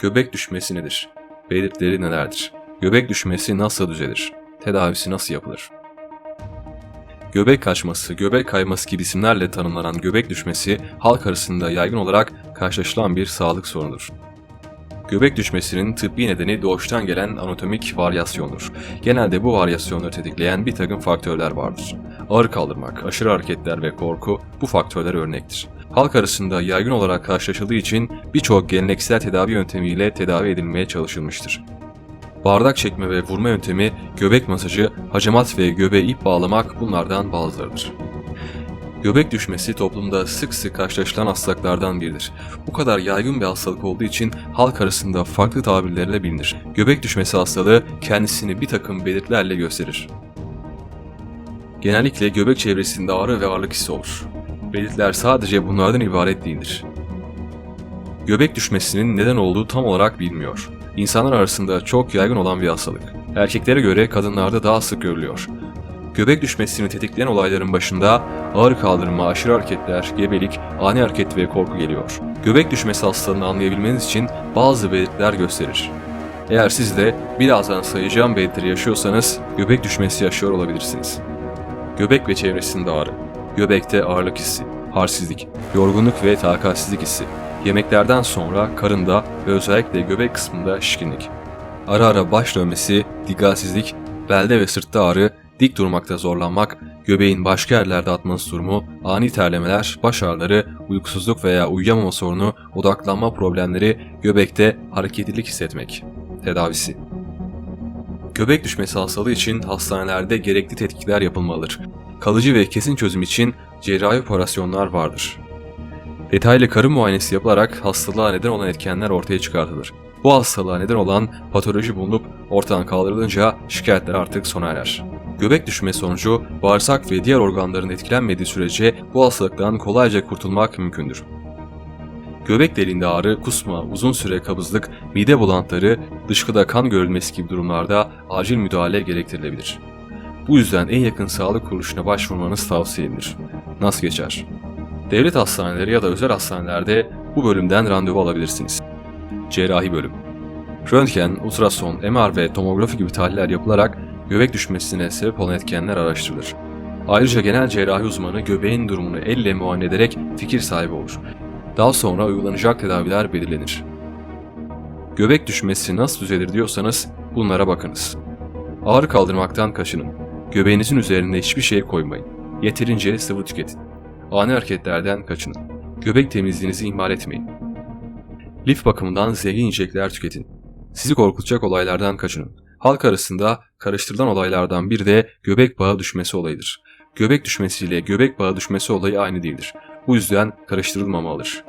Göbek düşmesi nedir? Belirtileri nelerdir? Göbek düşmesi nasıl düzelir? Tedavisi nasıl yapılır? Göbek kaçması, göbek kayması gibi isimlerle tanımlanan göbek düşmesi halk arasında yaygın olarak karşılaşılan bir sağlık sorunudur. Göbek düşmesinin tıbbi nedeni doğuştan gelen anatomik varyasyondur. Genelde bu varyasyonları tetikleyen bir takım faktörler vardır. Ağır kaldırmak, aşırı hareketler ve korku bu faktörler örnektir. Halk arasında yaygın olarak karşılaşıldığı için birçok geleneksel tedavi yöntemiyle tedavi edilmeye çalışılmıştır. Bardak çekme ve vurma yöntemi, göbek masajı, hacamat ve göbeğe ip bağlamak bunlardan bazılarıdır. Göbek düşmesi toplumda sık sık karşılaşılan hastalıklardan biridir. Bu kadar yaygın bir hastalık olduğu için halk arasında farklı tabirlerle bilinir. Göbek düşmesi hastalığı kendisini bir takım belirtilerle gösterir. Genellikle göbek çevresinde ağrı ve ağırlık hissi olur. Belirtiler sadece bunlardan ibaret değildir. Göbek düşmesinin neden olduğu tam olarak bilinmiyor. İnsanlar arasında çok yaygın olan bir hastalık. Erkeklere göre kadınlarda daha sık görülüyor. Göbek düşmesini tetikleyen olayların başında ağır kaldırma, aşırı hareketler, gebelik, ani hareket ve korku geliyor. Göbek düşmesi hastalığını anlayabilmeniz için bazı belirtiler gösterir. Eğer siz de birazdan sayacağım belirtileri yaşıyorsanız göbek düşmesi yaşıyor olabilirsiniz. Göbek ve çevresinde ağrı, göbekte ağırlık hissi, halsizlik, yorgunluk ve takatsizlik hissi, yemeklerden sonra karında ve özellikle göbek kısmında şişkinlik. Ara ara baş dönmesi, dikkatsizlik, belde ve sırtta ağrı, dik durmakta zorlanmak, göbeğin başka yerlerde atması durumu, ani terlemeler, baş ağrıları, uykusuzluk veya uyuyamama sorunu, odaklanma problemleri, göbekte hareketlilik hissetmek. Tedavisi Göbek düşmesi hastalığı için hastanelerde gerekli tetkikler yapılmalıdır. Kalıcı ve kesin çözüm için cerrahi operasyonlar vardır. Detaylı karın muayenesi yapılarak hastalığa neden olan etkenler ortaya çıkartılır. Bu hastalığa neden olan patoloji bulunup ortadan kaldırılınca şikayetler artık sona erer. Göbek düşme sonucu bağırsak ve diğer organların etkilenmediği sürece bu hastalıktan kolayca kurtulmak mümkündür. Göbek deliğinde ağrı, kusma, uzun süre kabızlık, mide bulantıları, dışkıda kan görülmesi gibi durumlarda acil müdahale gerektirilebilir. Bu yüzden en yakın sağlık kuruluşuna başvurmanız tavsiye edilir. Nasıl geçer? Devlet hastaneleri ya da özel hastanelerde bu bölümden randevu alabilirsiniz. Cerrahi bölüm Röntgen, ultrason, MR ve tomografi gibi tahliller yapılarak göbek düşmesine sebep olan etkenler araştırılır. Ayrıca genel cerrahi uzmanı göbeğin durumunu elle muayene ederek fikir sahibi olur. Daha sonra uygulanacak tedaviler belirlenir. Göbek düşmesi nasıl düzelir diyorsanız bunlara bakınız. Ağrı kaldırmaktan kaçının. Göbeğinizin üzerine hiçbir şey koymayın. Yeterince sıvı tüketin. Ani hareketlerden kaçının. Göbek temizliğinizi ihmal etmeyin. Lif bakımından zengin yiyecekler tüketin. Sizi korkutacak olaylardan kaçının. Halk arasında karıştırılan olaylardan biri de göbek bağı düşmesi olayıdır. Göbek düşmesiyle göbek bağı düşmesi olayı aynı değildir. Bu yüzden karıştırılmamalıdır.